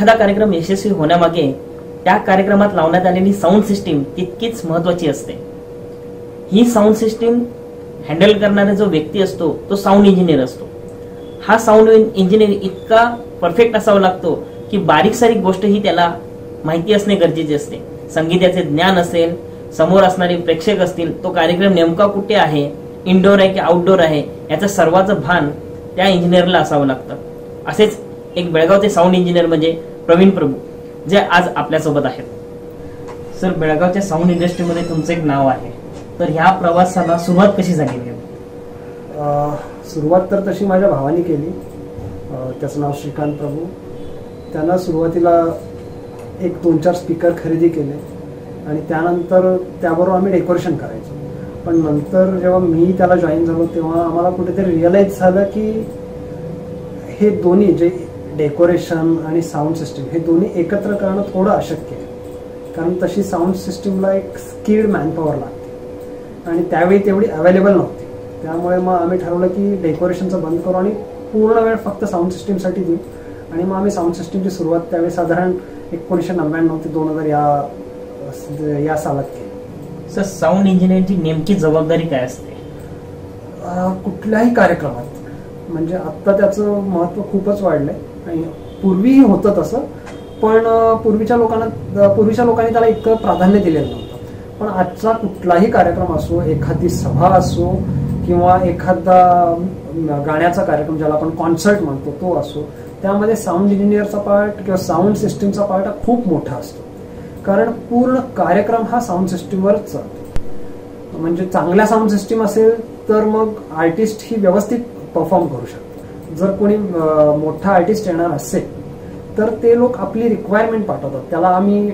एखादा कार्यक्रम यशस्वी होण्यामागे त्या कार्यक्रमात लावण्यात आलेली साऊंड सिस्टीम तितकीच महत्वाची असते. ही साऊंड सिस्टीम हँडल करणारा जो व्यक्ती असतो तो साऊंड इंजिनियर असतो. हा साऊंड इंजिनियर इतका परफेक्ट असावा लागतो की बारीक सारीक गोष्ट ही त्याला माहिती असणे गरजेचे असते. संगीताचे ज्ञान असेल समोर असणारे प्रेक्षक असतील तो कार्यक्रम नेमका कुठे आहे इनडोअर आहे की आउटडोअर आहे याचं सर्वाचं भान त्या इंजिनियरला असावं लागतं. असेच एक बेळगावचे साऊंड इंजिनियर म्हणजे प्रवीण प्रभू जे आज आपल्यासोबत आहेत. सर बेळगावच्या साऊंड इंडस्ट्रीमध्ये तुमचं एक नाव आहे. तर ह्या प्रवासाला सुरुवात कशी झाली सुरुवात तर तशी माझ्या भावाने केली. त्याचं नाव श्रीकांत प्रभू. त्यांना सुरुवातीला एक दोन चार स्पीकर खरेदी केले आणि त्यानंतर त्याबरोबर आम्ही डेकोरेशन करायचो. पण नंतर जेव्हा मी त्याला जॉईन झालो तेव्हा आम्हाला कुठेतरी रिअलाईज झालं की हे दोन्ही जे डेकोरेशन आणि साऊंड सिस्टीम हे दोन्ही एकत्र करणं थोडं अशक्य आहे. कारण तशी साऊंड सिस्टीमला एक स्किल्ड मॅनपॉवर लागते. आणि त्यावेळी तेवढी अवेलेबल नव्हती. त्यामुळे मग आम्ही ठरवलं की डेकोरेशनचं बंद करू आणि पूर्ण वेळ फक्त साऊंड सिस्टीमसाठी देऊ. आणि मग आम्ही साऊंड सिस्टीमची सुरुवात त्यावेळी साधारण एकोणीसशे नव्याण्णव ते दोन हजार या या सालात केली. सर साऊंड इंजिनिअरची नेमकी जबाबदारी काय असते? कुठल्याही कार्यक्रमात. म्हणजे आत्ता त्याचं महत्त्व खूपच वाढलंय. आणि पूर्वीही होतं तसं. पण पूर्वीच्या लोकांना पूर्वीच्या लोकांनी त्याला इतकं प्राधान्य दिलेलं नव्हतं. पण आजचा कुठलाही कार्यक्रम असो एखादी सभा असो किंवा एखादा गाण्याचा कार्यक्रम ज्याला आपण कॉन्सर्ट म्हणतो तो असो त्यामध्ये साऊंड इंजिनियरचा पार्ट किंवा साऊंड सिस्टीमचा पार्ट हा खूप मोठा असतो. कारण पूर्ण कार्यक्रम हा साऊंड सिस्टीमवरच चालतो. म्हणजे चांगल्या साऊंड सिस्टीम असेल तर मग आर्टिस्ट ही व्यवस्थित परफॉर्म करू शकतो जर कोणी मोठा आर्टिस्ट येणार असेल तर ते लोक आपली रिक्वायरमेंट पाठवतात. त्याला आम्ही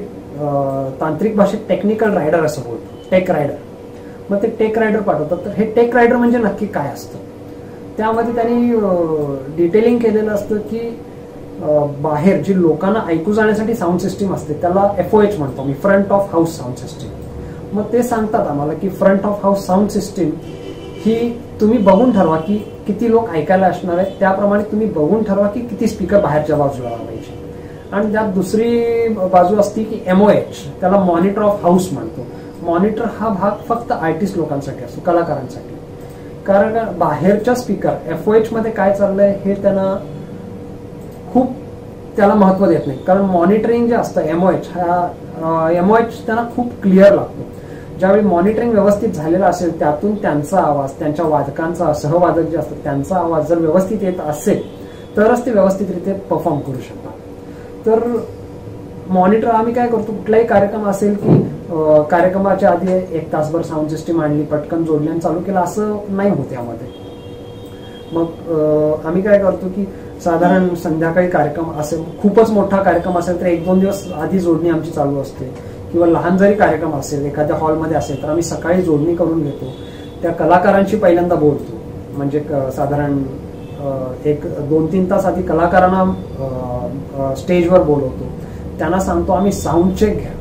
तांत्रिक भाषेत टेक्निकल रायडर असं बोलतो. टेक रायडर मग ते टेक रायडर पाठवतात. तर हे टेक रायडर म्हणजे नक्की काय असतं? त्यामध्ये त्यांनी डिटेलिंग केलेलं असतं की बाहेर जी लोकांना ऐकू जाण्यासाठी साऊंड सिस्टीम असते त्याला एफओ एच म्हणतो मी front of house sound system मग ते सांगतात आम्हाला की front of house sound system ही तुम्ही बघून ठरवा की किती लोक ऐकायला असणार आहेत. त्याप्रमाणे तुम्ही बघून ठरवा की किती स्पीकर बाहेरच्या बाजूला लावायचे आणि त्यात दुसरी बाजू असती की एमओएच त्याला मॉनिटर ऑफ हाऊस म्हणतो. मॉनिटर हा भाग फक्त आर्टिस्ट लोकांसाठी असतो कलाकारांसाठी. कारण बाहेरच्या स्पीकर एफ ओ मध्ये काय चाललंय हे त्यांना खूप त्याला महत्त्व देत नाही. कारण मॉनिटरिंग जे असतं एमओएच हा एमओएच त्यांना खूप क्लिअर लागतो. ज्यावेळी मॉनिटरिंग व्यवस्थित झालेलं असेल त्यातून त्यांचा आवाज त्यांच्या वादकांचा सहवादक जे असतात त्यांचा आवाज जर व्यवस्थित येत असेल तरच ते व्यवस्थितरित्या परफॉर्म करू शकतात. तर मॉनिटर आम्ही काय करतो कुठलाही कार्यक्रम असेल की कार्यक्रमाच्या आधी एक तासभर साऊंड सिस्टीम आणली पटकन जोडल्याने आणि चालू केलं असं नाही होत यामध्ये. मग आम्ही काय करतो की साधारण संध्याकाळी कार्यक्रम असेल खूपच मोठा कार्यक्रम असेल तर एक दोन दिवस आधी जोडणी आमची चालू असते. किंवा लहान जरी कार्यक्रम असेल एखाद्या हॉलमध्ये असेल तर आम्ही सकाळी जोडणी करून घेतो. त्या कलाकारांशी पहिल्यांदा बोलतो. म्हणजे साधारण एक दोन तीन तास आधी कलाकारांना स्टेजवर बोलवतो. त्यांना सांगतो आम्ही साऊंड चेक घ्या.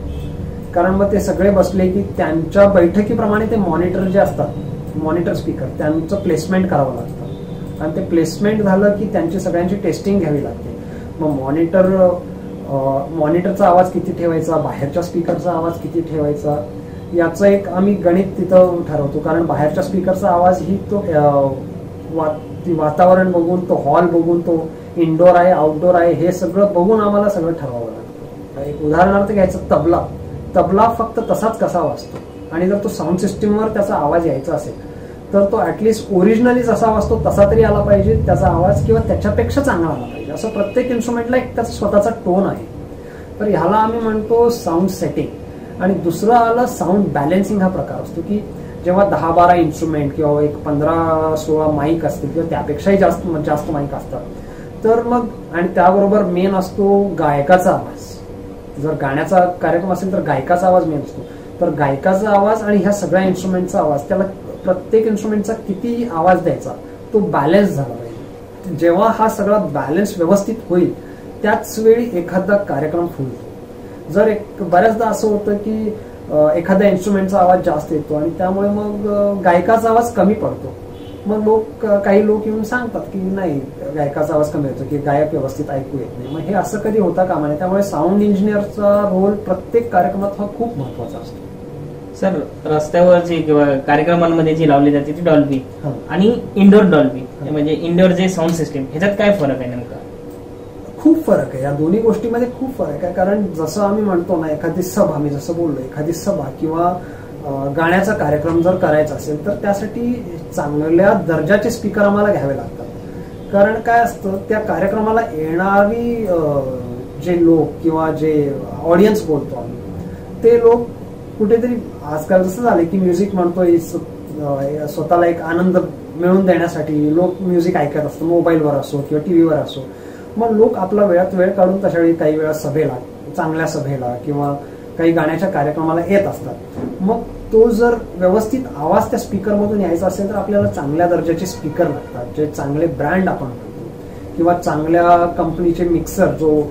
कारण मग ते सगळे बसले की त्यांच्या बैठकीप्रमाणे ते मॉनिटर जे असतात मॉनिटर स्पीकर त्यांचं प्लेसमेंट करावं लागतं. आणि ते प्लेसमेंट झालं की त्यांची सगळ्यांची टेस्टिंग घ्यावी लागते. मग मॉनिटर मॉनिटरचा आवाज किती ठेवायचा बाहेरच्या स्पीकरचा आवाज किती ठेवायचा याचं एक आम्ही गणित तिथं ठरवतो. कारण बाहेरच्या स्पीकरचा आवाज ही तो वातावरण बघून तो हॉल बघून तो इनडोअर आहे आउटडोअर आहे हे सगळं बघून आम्हाला सगळं ठरवावं लागतं. एक उदाहरणार्थ घ्यायचं तबला. तबला फक्त तसाच कसा वाजतो? आणि जर तो साऊंड सिस्टीमवर त्याचा आवाज यायचा असेल तर तो ऍटलिस्ट ओरिजिनली जसा वाजतो तसा तरी आला पाहिजे. त्याचा आवाज किंवा त्याच्यापेक्षा चांगला आला पाहिजे. असं प्रत्येक इन्स्ट्रुमेंटला एक त्याचा स्वतःचा टोन आहे. तर ह्याला आम्ही म्हणतो साऊंड सेटिंग आणि दुसरा आला साऊंड बॅलेन्सिंग हा प्रकार असतो की जेव्हा दहा बारा इन्स्ट्रुमेंट किंवा एक पंधरा सोळा माईक असतील किंवा त्यापेक्षाही जास्त जास्त माईक असतात. तर मग आणि त्याबरोबर मेन असतो गायकाचा आवाज. जर गाण्याचा कार्यक्रम असेल तर गायकाचा आवाज मेन असतो. तर गायकाचा आवाज आणि ह्या सगळ्या इन्स्ट्रुमेंटचा आवाज त्याला प्रत्येक इन्स्ट्रुमेंटचा किती आवाज द्यायचा? तो बॅलन्स झाला पाहिजे. जेव्हा हा सगळा बॅलन्स व्यवस्थित होईल त्याच वेळी एखादा कार्यक्रम फुलतो जर एक बऱ्याचदा असं होतं की एखाद्या इन्स्ट्रुमेंटचा आवाज जास्त येतो आणि त्यामुळे मग गायकाचा आवाज कमी पडतो. मग लोक काही लोक येऊन सांगतात की नाही गायकाचा आवाज कमी येतो की गायक व्यवस्थित ऐकू येत नाही. मग हे असं कधी होता कामा नये. त्यामुळे साऊंड इंजिनियरचा रोल प्रत्येक कार्यक्रमात हा खूप महत्त्वाचा असतो. सर रस्त्यावरची किंवा कार्यक्रमांमध्ये जी लावली जाते ती डॉल्बी हा. आणि इंडोर डॉल्बी म्हणजे इंडोर जे साऊंड सिस्टीम ह्याच्यात काय फरक आहे नेमका? खूप फरक आहे. या दोन्ही गोष्टीमध्ये खूप फरक आहे. कारण जसं आम्ही म्हणतो ना एखादी सभा मी जसं बोललो एखादी सभा किंवा अं, गाण्याचा कार्यक्रम जर करायचा असेल तर त्यासाठी चांगल्या दर्जाचे स्पीकर आम्हाला घ्यावे लागतात. कारण काय असतं त्या कार्यक्रमाला येणारी अं, जे लोक किंवा जे ऑडियन्स बोलतो आम्ही ते लोक कुठेतरी आजकाल जसं झालं की म्युझिक म्हणतोय स्वतःला एक आनंद मिळवून देण्यासाठी लोक म्युझिक ऐकत असतो मोबाईलवर असो किंवा टी व्हीवर असो. मग लोक आपला वेळात वेळ काढून तशा वेळी काही वेळा सभेला चांगल्या सभेला किंवा काही गाण्याच्या कार्यक्रमाला येत असतात. मग तो जर व्यवस्थित आवाज त्या स्पीकरमधून यायचा असेल तर आपल्याला चांगल्या दर्जाचे स्पीकर लागतात जे चांगले ब्रँड आपण म्हणतो. किंवा चांगल्या कंपनीचे मिक्सर जो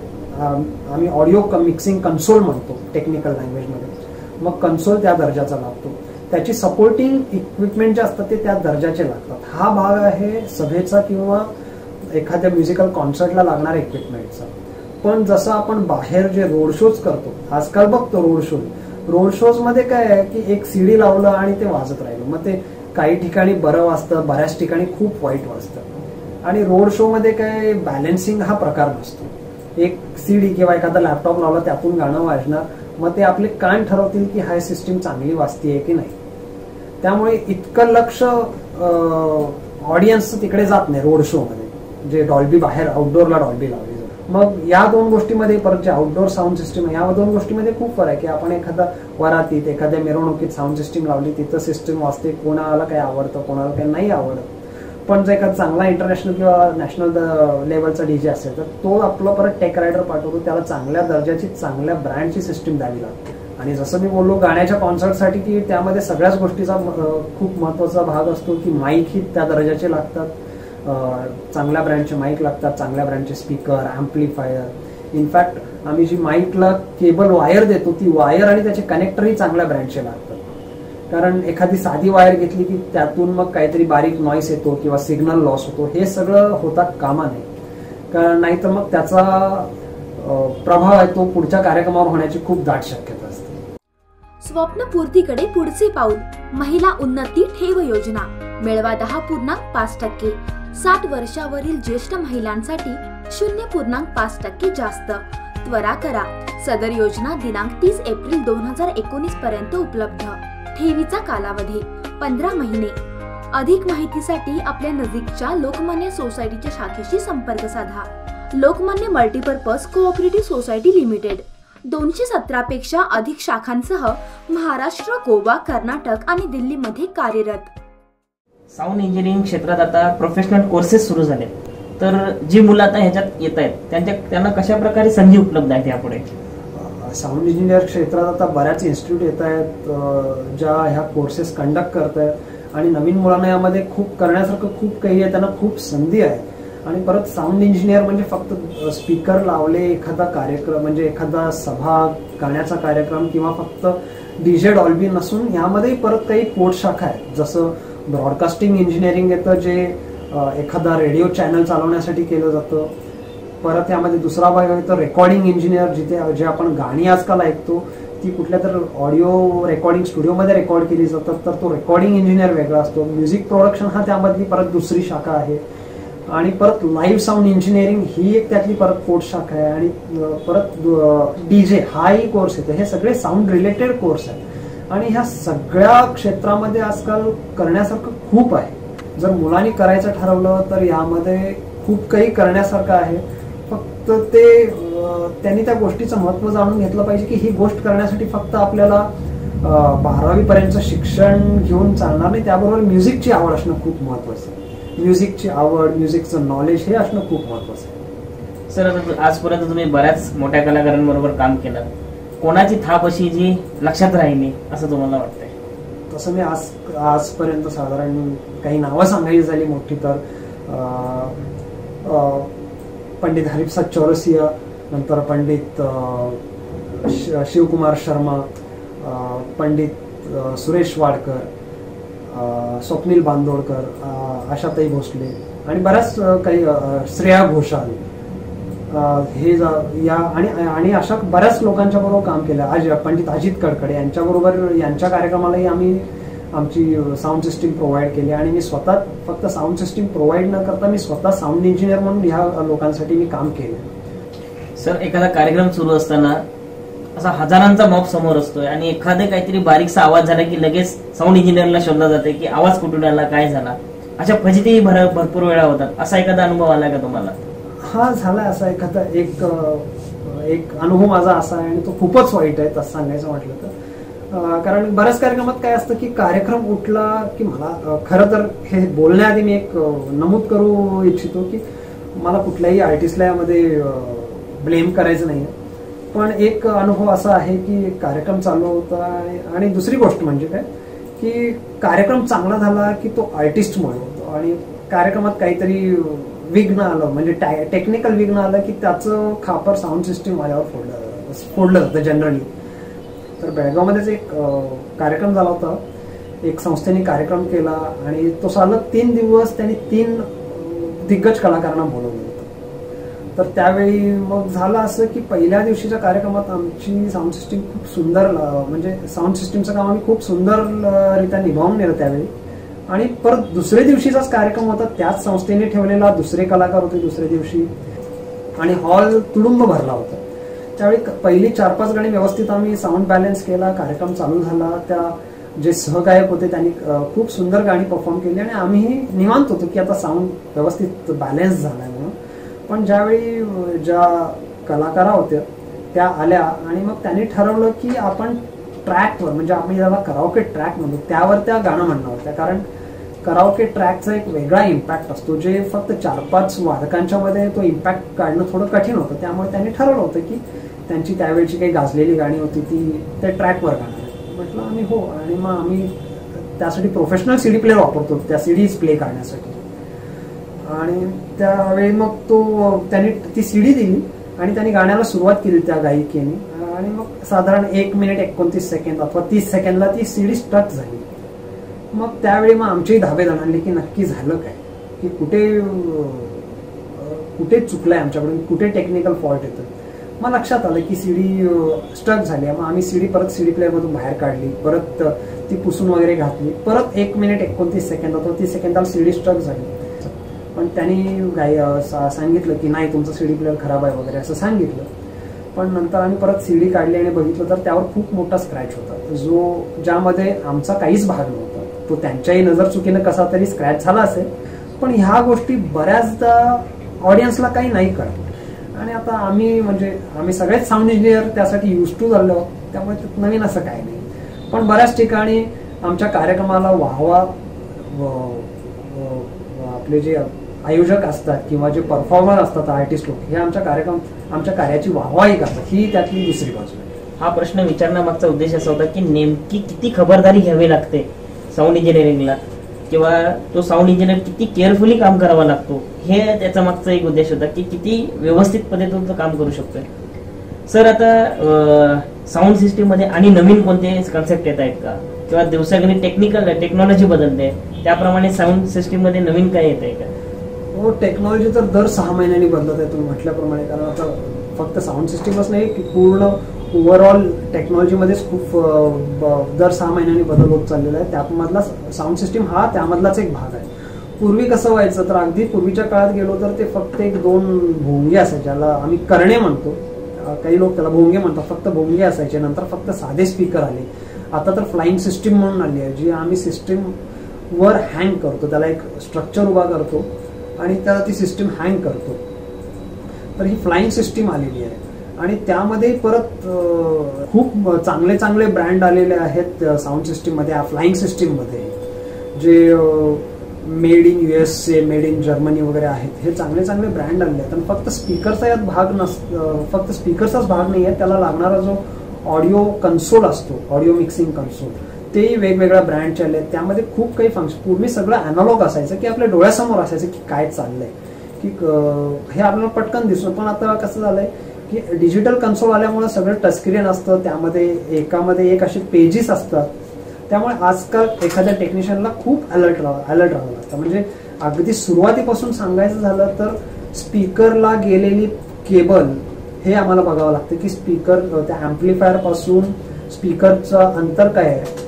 आम्ही ऑडिओ मिक्सिंग कन्सोल म्हणतो टेक्निकल लँग्वेजमध्ये मग कन्सोल त्या दर्जाचा लागतो. त्याची सपोर्टिंग इक्विपमेंट जे असतात ते त्या दर्जाचे लागतात. हा भाग आहे सभेचा किंवा एखाद्या म्युझिकल कॉन्सर्टला लागणाऱ्या इक्विपमेंटचा पण जसं आपण बाहेर जे रोड शोज करतो आजकाल बघतो रोड शो रोड शोजमध्ये काय आहे की एक सीडी लावलं आणि ते वाजत राहिलं. मग ते काही ठिकाणी बरं वाजतं बऱ्याच ठिकाणी खूप वाईट वाजतं. आणि रोड शो मध्ये काय बॅलन्सिंग हा प्रकार नसतो. एक सीडी किंवा एखादा लॅपटॉप लावला त्यातून गाणं वाजणार मग ते आपले कान ठरवतील की हाय सिस्टीम चांगली वाचतीये की नाही. त्यामुळे इतकं लक्ष ऑडियन्स तिकडे जात नाही रोड शो मध्ये. जे डॉल्बी बाहेर आउटडोअरला डॉल्बी लावली मग या दोन गोष्टीमध्ये परत जे आउटडोअर साऊंड सिस्टीम आहे या दोन गोष्टीमध्ये खूप फरक आहे की आपण एखादा वरातीत एखाद्या मिरवणुकीत साऊंड सिस्टीम लावली तिथं सिस्टीम वाजते कोणाला काय आवडतं कोणाला काय नाही आवडत. पण जर का चांगला इंटरनॅशनल किंवा नॅशनल लेवलचा डीजे असेल तर तो आपला परत टेक रायडर पाठवतो. त्याला चांगल्या दर्जाची चांगल्या ब्रँडची सिस्टीम द्यावी लागते. आणि जसं मी बोललो गाण्याच्या कॉन्सर्टसाठी की त्यामध्ये सगळ्याच गोष्टीचा खूप महत्त्वाचा भाग असतो की माईक ही त्या दर्जाचे लागतात. चांगल्या ब्रँडचे माईक लागतात चांगल्या ब्रँडचे स्पीकर ॲम्प्लिफायर इनफॅक्ट आम्ही जी माईकला केबल वायर देतो ती वायर आणि त्याचे कनेक्टरही चांगल्या ब्रँडचे लागतात. कारण एखादी साधी वायर घेतली की त्यातून मग काहीतरी बारीक नॉईस येतो किंवा सिग्नल लॉस होतो. हे सगळं होता कामा नये कारण नाहीतर मग त्याचा प्रभाव आहे तो पुढच्या कार्यक्रमावर होण्याची खूप दाट शक्यता असते. स्वप्नपूर्तीकडे पुढचे पाऊल. महिला उन्नती ठेव योजना. मिळवा दहा पूर्णांक पाच टक्के. साठ वर्षावरील ज्येष्ठ महिलांसाठी शून्य पूर्णांक पाच टक्के जास्त. त्वरा करा. सदर योजना दिनांक तीस एप्रिल दोन हजार एकोणीस पर्यंत उपलब्ध. ठेवीचा कालावधी पंधरा महिने. अधिक माहितीसाठी आपल्या नजीकच्या लोकमान्य सोसायटीच्या शाखेशी संपर्क साधा. Lokmanya multipurpose cooperative society limited. दोनशे सतरापेक्षा अधिक शाखांसह महाराष्ट्र गोवा कर्नाटक आणि दिल्लीमध्ये कार्यरत. साऊंड इंजिनिअरिंग क्षेत्रात आता प्रोफेशनल कोर्सेस सुरू झाले तर जी मुलं आता ह्याच्यात येत आहेत त्यांच्या त्यांना कशा प्रकारे संधी उपलब्ध आहेत यापुढे? साऊंड इंजिनियर क्षेत्रात आता बऱ्याच इन्स्टिट्यूट येत आहेत ज्या ह्या कोर्सेस कंडक्ट करत आहेत आणि नवीन मुलांना यामध्ये खूप करण्यासारखं खूप काही आहे त्यांना खूप संधी आहे. आणि परत साऊंड इंजिनियर म्हणजे फक्त स्पीकर लावले एखादा कार्यक्रम म्हणजे एखादा सभा गाण्याचा कार्यक्रम किंवा फक्त डीजे डॉल्बी नसून यामध्येही परत काही पोट शाखा आहेत. जसं ब्रॉडकास्टिंग इंजिनिअरिंग येतं जे एखादा रेडिओ चॅनल चालवण्यासाठी केलं जातं. परत यामध्ये दुसरा भाग आहे तर रेकॉर्डिंग इंजिनियर जिथे जे आपण गाणी आजकाल ऐकतो ती कुठल्या तर ऑडिओ रेकॉर्डिंग स्टुडिओमध्ये रेकॉर्ड केली जातात तर तो रेकॉर्डिंग इंजिनियर वेगळा असतो. म्युझिक प्रोडक्शन हा त्यामधली परत दुसरी शाखा आहे. आणि परत लाईव्ह साऊंड इंजिनिअरिंग ही एक त्यातली परत पोट शाखा आहे. आणि परत परत डीजे हाही कोर्स येतो. हे सगळे साऊंड रिलेटेड कोर्स आहेत. आणि ह्या सगळ्या क्षेत्रामध्ये आजकाल करण्यासारखं खूप आहे. जर मुलांनी करायचं ठरवलं तर यामध्ये खूप काही करण्यासारखं आहे. फक्त ते त्यांनी त्या गोष्टीचं महत्त्व जाणून घेतलं पाहिजे की ही गोष्ट करण्यासाठी फक्त आपल्याला बारावी पर्यंत शिक्षण घेऊन चालणार नाही. त्याबरोबर म्युझिकची आवड असणं खूप महत्वाचं आहे. म्युझिकची आवड म्युझिकचं नॉलेज हे असणं खूप महत्वाचं आहे. सर आजपर्यंत तुम्ही बऱ्याच मोठ्या कलाकारांबरोबर काम केलं. कोणाची थाप अशी जी लक्षात राहिली असं तुम्हाला वाटतंय? तसं मी आज आजपर्यंत साधारण काही नावं सांगायची झाली मोठी तर पंडित हरिप्रसाद चौरसिया नंतर पंडित शिवकुमार शर्मा पंडित सुरेश वाडकर स्वप्नील बांदोडकर आशाताई भोसले आणि बऱ्याच काही श्रेया घोषाल. हे जा- या आणि आणि अशा बऱ्याच लोकांच्या बरोबर काम केलं. आज पंडित अजित कडकडे यांच्याबरोबर यांच्या कार्यक्रमालाही आम्ही आमची साऊंड सिस्टीम प्रोव्हाइड केली आणि मी स्वतः फक्त साऊंड सिस्टीम प्रोव्हाइड न करता मी स्वतः साऊंड इंजिनियर म्हणून ह्या लोकांसाठी मी काम केलं. सर एखादा कार्यक्रम सुरू असताना असा हजारांचा मॉप समोर असतोय आणि एखादे काहीतरी बारीकसा आवाज झाला की लगेच साऊंड इंजिनियरला शोधला जाते की आवाज कुठून आला काय झाला? अशा फजितीही भर भरपूर वेळा होतात. असा एखादा अनुभव आला का तुम्हाला? हा झाला असा एखादा एक एक अनुभव माझा असा आहे आणि तो खूपच वाईट आहे तसं सांगायचं म्हटलं तर. कारण बऱ्याच कार्यक्रमात काय असतं की कार्यक्रम उठला की मला खरं तर हे बोलण्याआधी मी एक नमूद करू इच्छितो की मला कुठल्याही आर्टिस्टला यामध्ये ब्लेम करायचं नाही पण एक अनुभव असा आहे की एक कार्यक्रम चालू होता आणि आणि दुसरी गोष्ट म्हणजे काय की कार्यक्रम चांगला झाला की तो आर्टिस्टमुळे होतो. आणि कार्यक्रमात काहीतरी विघ्न आलं म्हणजे टेक्निकल विघ्न आलं की त्याचं खापर साऊंड सिस्टीम माझ्यावर फोडलं फोडलं जातं जनरली तर बेळगावमध्येच एक कार्यक्रम झाला होता. एक संस्थेने कार्यक्रम केला आणि तो सलग तीन दिवस त्यांनी तीन दिग्गज कलाकारांना बोलवलं होतं. तर त्यावेळी मग झालं असं की पहिल्या दिवशीच्या कार्यक्रमात आमची साऊंड सिस्टीम खूप सुंदर म्हणजे साऊंड सिस्टीमचं काम आम्ही खूप सुंदररित्या निभावून नेलं त्यावेळी. आणि परत दुसऱ्या दिवशीचाच कार्यक्रम होता त्याच संस्थेने ठेवलेला दुसरे कलाकार होते दुसऱ्या दिवशी. आणि हॉल तुडुंब भरला होता. त्यावेळी पहिली चार पाच गाणी व्यवस्थित आम्ही साऊंड बॅलन्स केला कार्यक्रम चालू झाला. त्या जे सहगायक होते त्यांनी खूप सुंदर गाणी परफॉर्म केली आणि आम्हीही निवांत होतो की आता साऊंड व्यवस्थित बॅलन्स झालाय म्हणून. पण ज्यावेळी ज्या कलाकारा होत्या त्या आल्या आणि मग त्यांनी ठरवलं की आपण ट्रॅकवर म्हणजे आपण ज्याला कराओके ट्रॅक म्हणतो त्यावर त्या गाणं म्हणणार होत्या. कारण कराओके ट्रॅकचा एक वेगळा इम्पॅक्ट असतो जे फक्त चार पाच वादकांच्या मध्ये तो इम्पॅक्ट काढणं थोडं कठीण होतं. त्यामुळे त्यांनी ठरवलं होतं की त्यांची त्यावेळची काही गाजलेली गाणी होती ती त्या ट्रॅकवर गाणार म्हटलं आम्ही हो आणि मग आम्ही त्यासाठी प्रोफेशनल सीडी प्लेअर वापरतो त्या सीडीज प्ले करण्यासाठी. आणि त्यावेळी मग तो त्यांनी ती सीडी दिली आणि त्यांनी गाण्याला सुरुवात केली त्या गायिकेने. आणि मग साधारण एक मिनिट एकोणतीस सेकंद अथवा तीस सेकंदला ती सीडी स्टक झाली. मग त्यावेळी मग आमचेही धाबे जाणली की नक्की झालं काय? की कुठे कुठे कुठे चुकलंय आमच्याकडून? कुठे टेक्निकल फॉल्ट येतं मग लक्षात आलं की सीडी स्टक झाली. मग आम्ही सीडी परत सीडी प्लेअरमधून बाहेर काढली. परत ती पुसून वगैरे घातली. परत एक मिनिट एकोणतीस सेकंद होतो. ती सेकंदाला सीडी स्टक झाली. पण त्यांनी गाय सा- सांगितलं की नाही तुमचं सीडी प्लेअर खराब आहे वगैरे असं सांगितलं. पण नंतर आम्ही परत सीडी काढली आणि बघितलं तर त्यावर खूप मोठा स्क्रॅच होता. जो ज्यामध्ये आमचा काहीच भाग नव्हता. तो त्यांच्याही नजर चुकीनं कसा तरी स्क्रॅच झाला असेल. पण ह्या गोष्टी बऱ्याचदा ऑडियन्सला काही नाही कळत. आणि आता आम्ही म्हणजे आम्ही सगळेच साऊंड इंजिनियर त्यासाठी युज टू झालो. त्यामुळे नवीन असं काही नाही. पण बऱ्याच ठिकाणी आमच्या कार्यक्रमाला वाहवा आपले जे आयोजक असतात किंवा जे परफॉर्मर असतात आर्टिस्ट लोक हे आमच्या कार्यक्रम आमच्या कार्याची वाहवाही करतात. ही त्यातली दुसरी बाजू आहे. हा प्रश्न विचारण्यामागचा उद्देश असा होता की नेमकी किती खबरदारी घ्यावी लागते? साऊंड इंजिनिअरिंगला किंवा तो साऊंड इंजिनियर किती केअरफुली काम करावा लागतो हे त्याचा मागचा एक उद्देश होता की किती व्यवस्थित पद्धतीनं तो काम करू शकतोय. सर आता साऊंड सिस्टीममध्ये आणि नवीन कोणते कन्सेप्ट येत आहेत का? किंवा दिवसागणी टेक्निकल टेक्नॉलॉजी बदलते त्याप्रमाणे साऊंड सिस्टीममध्ये नवीन काय येत आहे का? हो टेक्नॉलॉजी तर दर सहा महिन्यांनी बदलत आहे तुम्ही म्हटल्याप्रमाणे. कारण आता फक्त साऊंड सिस्टीमच नाही की पूर्ण ओव्हरऑल टेक्नॉलॉजीमध्येच खूप ब- दर सहा महिन्यांनी बदल होत चाललेला आहे. त्यामधला साऊंड सिस्टीम हा त्यामधलाच एक भाग आहे. पूर्वी कसं व्हायचं तर अगदी पूर्वीच्या काळात गेलो तर ते फक्त एक दोन भोंगे असायचे ज्याला आम्ही करणे म्हणतो. काही लोक त्याला भोंगे म्हणतात. फक्त भोंगे असायचे नंतर फक्त साधे स्पीकर आले. आता तर फ्लाइंग सिस्टीम म्हणून आली आहे जी आम्ही सिस्टीम वर हँग करतो. त्याला एक स्ट्रक्चर उभा करतो आणि त्याला ती सिस्टीम हँग करतो. तर ही फ्लाइंग सिस्टीम आलेली आहे. आणि त्यामध्ये परत खूप चांगले चांगले ब्रँड आलेले आहेत साऊंड सिस्टीममध्ये फ्लाईंग सिस्टीममध्ये जे made in USA made in Germany वगैरे आहेत हे चांगले चांगले ब्रँड आलेले आहेत. आणि फक्त स्पीकरचा यात भाग नस फक्त स्पीकरचाच भाग नाही आहे त्याला लागणारा जो ऑडिओ कन्सोल असतो ऑडिओ मिक्सिंग कन्सोल तेही वेगवेगळ्या ब्रँडचे आले आहेत. त्यामध्ये खूप काही फंक्शन पूर्वी सगळं अॅनालॉग असायचं की आपल्या डोळ्यासमोर असायचं की काय चाललंय की हे आपल्याला पटकन दिसतो पण आता कसं झालंय की डिजिटल कन्सोल आल्यामुळे सगळं टचस्क्रीन असतं त्यामध्ये एकामध्ये एक असे पेजेस असतात. त्यामुळे आजकाल एखाद्या टेक्निशियनला खूप अलर्ट राहावं अलर्ट राहावं लागतं. म्हणजे अगदी सुरुवातीपासून सांगायचं झालं तर स्पीकरला गेलेली केबल हे आम्हाला बघावं लागतं की स्पीकर त्या अँप्लिफायरपासून स्पीकरचं अंतर काय आहे?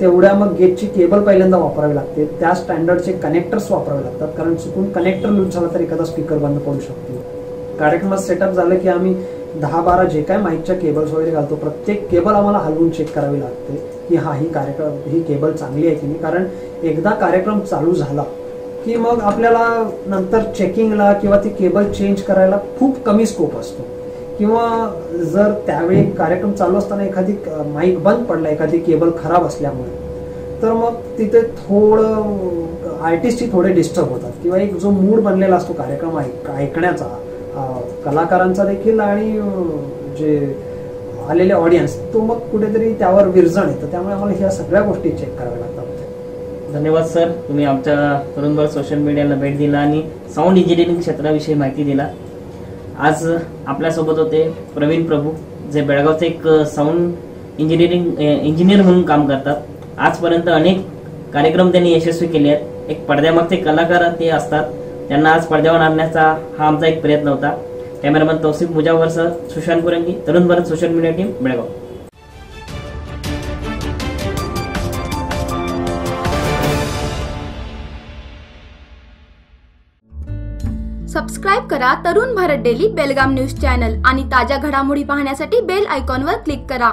तेवढ्या मग गेटची केबल पहिल्यांदा वापरावी लागते. त्या स्टँडर्डचे कनेक्टर्स वापरावे लागतात. कारण चुकून कनेक्टर लूज झाला तर एखादा स्पीकर बंद पडू शकतो. कार्यक्रमात सेटअप झालं की आम्ही दहा बारा जे काय माईकच्या केबल्स वगैरे घालतो प्रत्येक केबल आम्हाला हलवून चेक करावी लागते की हा ही कार्यक्रम ही केबल चांगली आहे की नाही. कारण एकदा कार्यक्रम चालू झाला की मग आपल्याला नंतर चेकिंगला किंवा ती केबल चेंज करायला खूप कमी स्कोप असतो. किंवा जर त्यावेळी कार्यक्रम चालू असताना एखादी माईक बंद पडला एखादी केबल खराब असल्यामुळे तर मग तिथे थोडं आर्टिस्टही थोडे डिस्टर्ब होतात. किंवा एक जो मूड बनलेला असतो कार्यक्रम ऐक ऐकण्याचा कलाकारांचा देखील आणि जे आलेले ऑडियन्स तो मग कुठेतरी त्यावर विरजण येतं त्यामुळे आम्हाला ह्या सगळ्या गोष्टी चेक कराव्या लागतात. धन्यवाद सर. तुम्ही आमच्या तरुणभर सोशल मीडियाला भेट दिला आणि साऊंड इंजिनिअरिंग क्षेत्राविषयी माहिती दिला. आज आपल्यासोबत होते प्रवीण प्रभू जे बेळगावचे एक साऊंड इंजिनिअरिंग इंजिनियर म्हणून काम करतात. आजपर्यंत अनेक कार्यक्रम त्यांनी यशस्वी केले आहेत. एक पडद्यामागचे कलाकार ते असतात. त्यांना स्पर्धेवर आणण्याचा हा आमचा एक प्रयत्न होता. Cameraman Tausif मुजावरसह Sushant Kurangi Tarun Bharat social media team Belgaum. Subscribe करा Tarun Bharat daily Belgaum news channel आणि ताज्या घडामोडी पाहण्यासाठी बेल आयकॉनवर क्लिक करा.